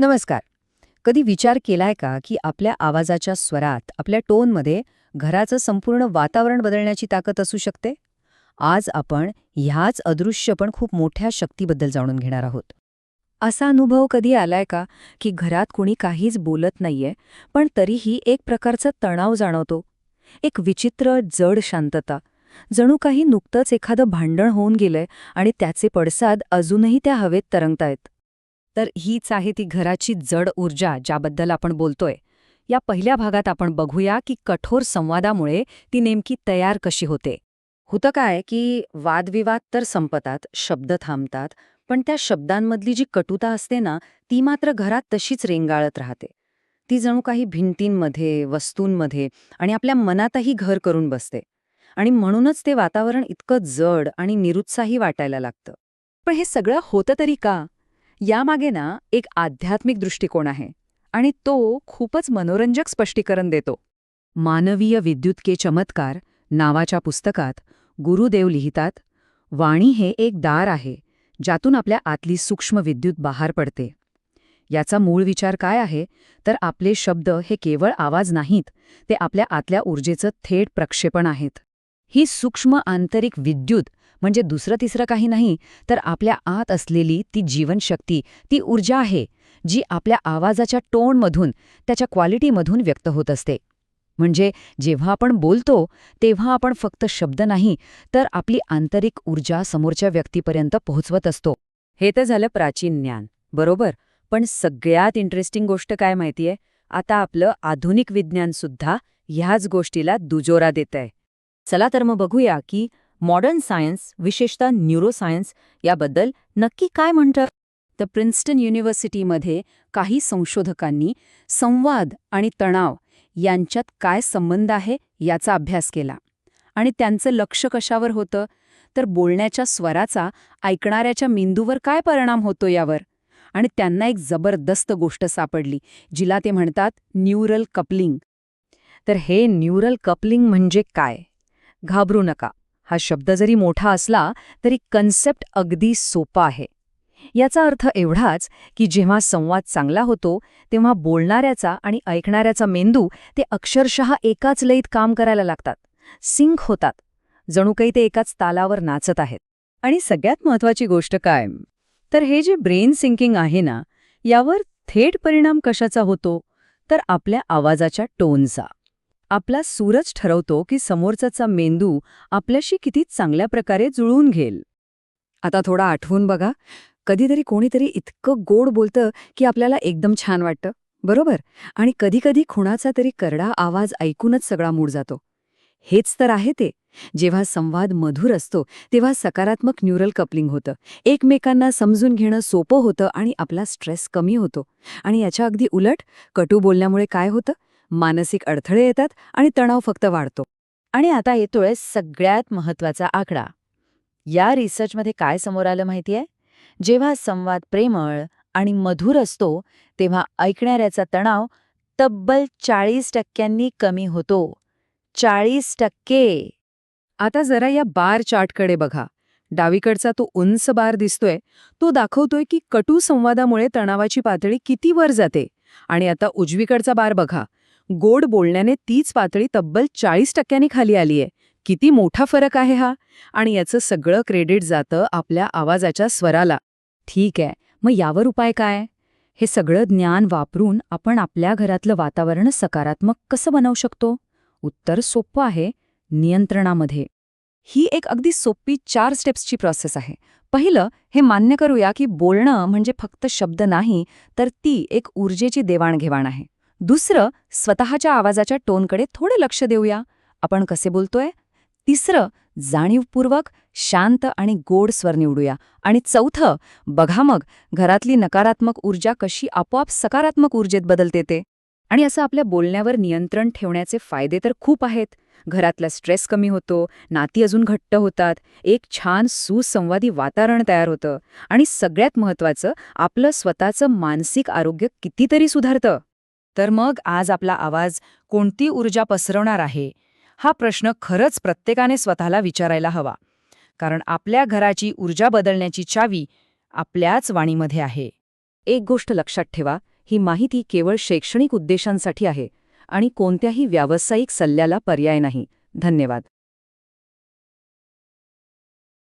नमस्कार. कधी विचार केलाय का की आपल्या आवाजाच्या स्वरात आपल्या टोनमध्ये घराचं संपूर्ण वातावरण बदलण्याची ताकद असू शकते? आज आपण ह्याच अदृश्य पण खूप मोठ्या शक्तीबद्दल जाणून घेणार आहोत. असा अनुभव कधी आलाय का की घरात कुणी काहीच बोलत नाहीये पण तरीही एक प्रकारचा तणाव जाणवतो? एक विचित्र जड शांतता. जणू काही नुकतंच एखादं भांडण होऊन गेलंय आणि त्याचे पडसाद अजूनही त्या हवेत तरंगतायत. तर हीच आहे ती घराची जड ऊर्जा ज्याबद्दल आपण बोलतोय. या पहिल्या भागात आपण बघूया की कठोर संवादामुळे ती नेमकी तयार कशी होते. होतं काय की वादविवाद तर संपतात शब्द थांबतात पण त्या शब्दांमधली जी कटुता असते ना ती मात्र घरात तशीच रेंगाळत राहते. ती जणू काही भिंतींमध्ये वस्तूंमध्ये आणि आपल्या मनातही घर करून बसते. आणि म्हणूनच ते वातावरण इतकं जड आणि निरुत्साही वाटायला लागतं. पण हे सगळं होतं तरी का? यामागे ना एक आध्यात्मिक दृष्टिकोन आहे आणि तो खूपच मनोरंजक स्पष्टीकरण देतो. मानवीय विद्युत के चमत्कार नावाच्या पुस्तकात गुरुदेव लिहितात वाणी हे एक दार आहे ज्यातून आपल्या आतली सूक्ष्म विद्युत बाहेर पडते. याचा मूळ विचार काय आहे? तर आपले शब्द हे केवळ आवाज नाहीत ते आपल्या आतल्या ऊर्जेचं थेट प्रक्षेपण आहेत. ही सूक्ष्म आंतरिक विद्युत म्हणजे दुसरं तिसरं काही नाही तर आपल्या आत असलेली ती जीवनशक्ती ती ऊर्जा आहे जी आपल्या आवाजाच्या टोनमधून त्याच्या क्वालिटीमधून व्यक्त होत असते. म्हणजे जेव्हा आपण बोलतो तेव्हा आपण फक्त शब्द नाही तर आपली आंतरिक ऊर्जा समोरच्या व्यक्तीपर्यंत पोहोचवत असतो. हे तर झालं प्राचीन ज्ञान बरोबर? पण सगळ्यात इंटरेस्टिंग गोष्ट काय माहितीये? आता आपलं आधुनिक विज्ञान सुद्धा ह्याच गोष्टीला दुजोरा देत आहे चला तर मग बघूया की मॉडर्न सायन्स विशेषतः न्यूरोसायन्स याबद्दल नक्की काय म्हणतं? तर प्रिन्स्टन युनिव्हर्सिटीमध्ये काही संशोधकांनी संवाद आणि तणाव यांच्यात काय संबंध आहे याचा अभ्यास केला. आणि त्यांचं लक्ष कशावर होतं? तर बोलण्याच्या स्वराचा ऐकणाऱ्याच्या मेंदूवर काय परिणाम होतो यावर? आणि त्यांना एक जबरदस्त गोष्ट सापडली जिला ते म्हणतात न्यूरल कपलिंग तर हे न्यूरल कपलिंग म्हणजे काय? घाबरू नका. हा शब्द जरी मोठा असला तरी कन्सेप्ट अगदी सोपा आहे. याचा अर्थ एवढाच की जेव्हा संवाद चांगला होतो तेव्हा बोलणाऱ्याचा आणि ऐकणाऱ्याचा मेंदू ते अक्षरशः एकाच लयीत काम करायला लागतात. सिंक होतात. जणू काही ते एकाच तालावर नाचत आहेत. आणि सगळ्यात महत्वाची गोष्ट काय? तर हे जे ब्रेन सिंकिंग आहे ना यावर थेट परिणाम कशाचा होतो? तर आपल्या आवाजाच्या टोनचा. आपला सूरज ठरवतो की समोरचाचा मेंदू आपल्याशी किती चांगल्या प्रकारे जुळवून घेईल. आता थोडा आठवून बघा. कधीतरी कोणीतरी इतकं गोड बोलतं की आपल्याला एकदम छान वाटतं बरोबर? आणि कधीकधी खुणाचा तरी करडा आवाज ऐकूनच सगळा मूड जातो. हेच तर आहे ते. जेव्हा संवाद मधुर असतो तेव्हा सकारात्मक न्यूरल कपलिंग होतं. एकमेकांना समजून घेणं सोपं होतं आणि आपला स्ट्रेस कमी होतो. आणि याच्या अगदी उलट कटू बोलण्यामुळे काय होतं? मानसिक अडथळे येतात आणि तणाव फक्त वाढतो. आणि आता येतोय सगळ्यात महत्त्वाचा आकडा. या रिसर्चमध्ये काय समोर आलं माहितीये? जेव्हा संवाद प्रेमळ आणि मधुर असतो तेव्हा ऐकणाऱ्याचा तणाव तब्बल चाळीस टक्क्यांनी कमी होतो. चाळीस टक्के! आता जरा या बार चार्टकडे बघा. डावीकडचा तो उंच बार दिसतोय. तो दाखवतोय की कटू संवादामुळे तणावाची पातळी किती वर जाते. आणि आता उजवीकडचा बार बघा. गोड बोलण्याने तीच पातळी तब्बल चाळीस टक्क्यांनी खाली आलीये किती मोठा फरक आहे हा? आणि याचं सगळं क्रेडिट जातं आपल्या आवाजाच्या स्वराला. ठीक आहे मग यावर उपाय काय? हे सगळं ज्ञान वापरून आपण आपल्या घरातलं वातावरण सकारात्मक कसं बनवू शकतो? उत्तर सोपं आहे नियंत्रणामध्ये. ही एक अगदी सोपी चार स्टेप्सची प्रोसेस आहे. पहिलं हे मान्य करूया की बोलणं म्हणजे फक्त शब्द नाही तर ती एक ऊर्जेची देवाणघेवाण आहे. दुसरं स्वतःच्या आवाजाच्या टोनकडे थोडे लक्ष देऊया. आपण कसे बोलतोय? तिसरं जाणीवपूर्वक शांत आणि गोड स्वर निवडूया. आणि चौथं बघा मग घरातली नकारात्मक ऊर्जा कशी आपोआप सकारात्मक ऊर्जेत बदलते ते. आणि असं आपल्या बोलण्यावर नियंत्रण ठेवण्याचे फायदे तर खूप आहेत. घरातला स्ट्रेस कमी होतो नाती अजून घट्ट होतात एक छान सुसंवादी वातावरण तयार होतं. आणि सगळ्यात महत्त्वाचं आपलं स्वतःचं मानसिक आरोग्य कितीतरी सुधारतं. तर मग आज आपला आवाज कोणती ऊर्जा पसरवणार आहे? हा प्रश्न खरंच प्रत्येकाने स्वतःला विचारायला हवा. कारण आपल्या घराची ऊर्जा बदलण्याची चावी आपल्याच वाणीमध्ये आहे. एक गोष्ट लक्षात ठेवा ही माहिती केवळ शैक्षणिक उद्देशांसाठी आहे आणि कोणत्याही व्यावसायिक सल्ल्याला पर्याय नाही. धन्यवाद.